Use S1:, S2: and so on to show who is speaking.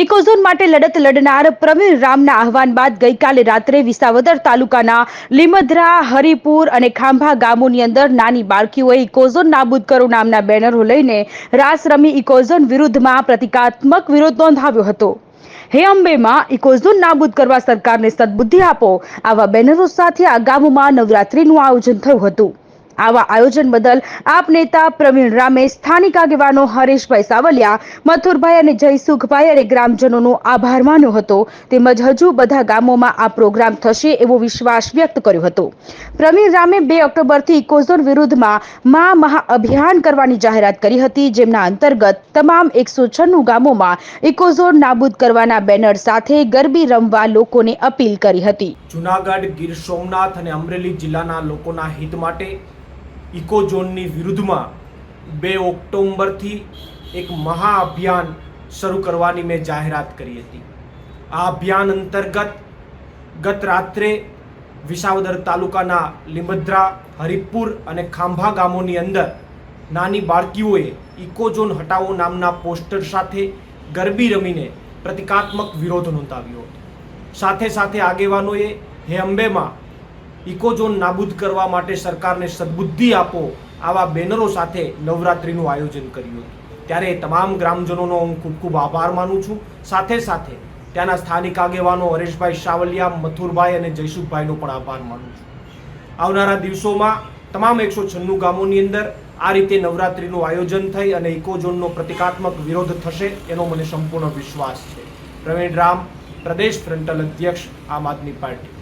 S1: Ecozone માટે લડત લડનાર પ્રવીણ રામના આહવાન બાદ ગઈકાલે રાત્રે વિસાવદર તાલુકાના લીમધરા, હરિપુર અને ખાંભા ગામોની અંદર નાની બાળકીઓએ ઇકોઝોન નાબૂદ કરો નામના બેનરો લઈને રાસ રમી ઇકોઝોન વિરુદ્ધમાં પ્રતિકાત્મક વિરોધ નોંધાવ્યો હતો. હે અંબેમાં ઇકોઝોન નાબૂદ કરવા સરકારને સદબુદ્ધિ આપો, આવા બેનરો સાથે આ ગામોમાં નવરાત્રીનું આયોજન થયું હતું. આવા આયોજન બદલ આપ નેતા પ્રવીણ રામે સ્થાનિક આગેવાનો હરેશભાઈ સાવલિયા, મથુરભાઈ અને જયસુખભાઈ અને ગ્રામજનોનો આભાર માન્યો હતો. તેમજ હજુ બધા ગામોમાં આ પ્રોગ્રામ થશે એવો વિશ્વાસ વ્યક્ત કર્યો હતો. પ્રવીણ રામે બે ઓક્ટોબરથી ઇકોઝોન વિરુદ્ધમાં મા મહાઅભિયાન કરવાની જાહેરાત કરી હતી, જેમના અંતર્ગત તમામ એકસો છન્નું ગામોમાં ઇકોઝોન નાબૂદ કરવાના બેનર સાથે ગરબી રમવા લોકોને અપીલ કરી હતી.
S2: જુનાગઢ ગીર સોમનાથ અને અમરેલી જિલ્લાના લોકોના હિત માટે ઇકોઝોનની વિરુદ્ધમાં બે ઓક્ટોબરથી એક મહાઅભિયાન શરૂ કરવાની મેં જાહેરાત કરી હતી. આ અભિયાન અંતર્ગત ગત રાત્રે વિસાવદર તાલુકાના લીમદ્રા, હરિપુર અને ખાંભા ગામોની અંદર નાની બાળકીઓએ ઇકોઝોન હટાવો નામના પોસ્ટર સાથે ગરબી રમીને પ્રતિકાત્મક વિરોધ નોંધાવ્યો હતો. સાથે સાથે આગેવાનોએ હે અંબેમાં ઇકોઝોન નાબૂદ કરવા માટે સરકારને સદબુદ્ધિ આપો આવા બેનરો સાથે નવરાત્રિનું આયોજન કર્યું હતું. ત્યારે તમામ ગ્રામજનોનો હું ખૂબ ખૂબ આભાર માનું છું. સાથે સાથે ત્યાંના સ્થાનિક આગેવાનો હરેશભાઈ સાવલિયા, મથુરભાઈ અને જયસુખભાઈનો પણ આભાર માનું છું. આવનારા દિવસોમાં તમામ એકસો છન્નું ગામોની અંદર આ રીતે નવરાત્રિનું આયોજન થઈ અને ઇકોઝોનનો પ્રતિકાત્મક વિરોધ થશે એનો મને સંપૂર્ણ વિશ્વાસ છે. પ્રવીણ રામ, પ્રદેશ ફ્રન્ટલ અધ્યક્ષ, આમ આદમી પાર્ટી.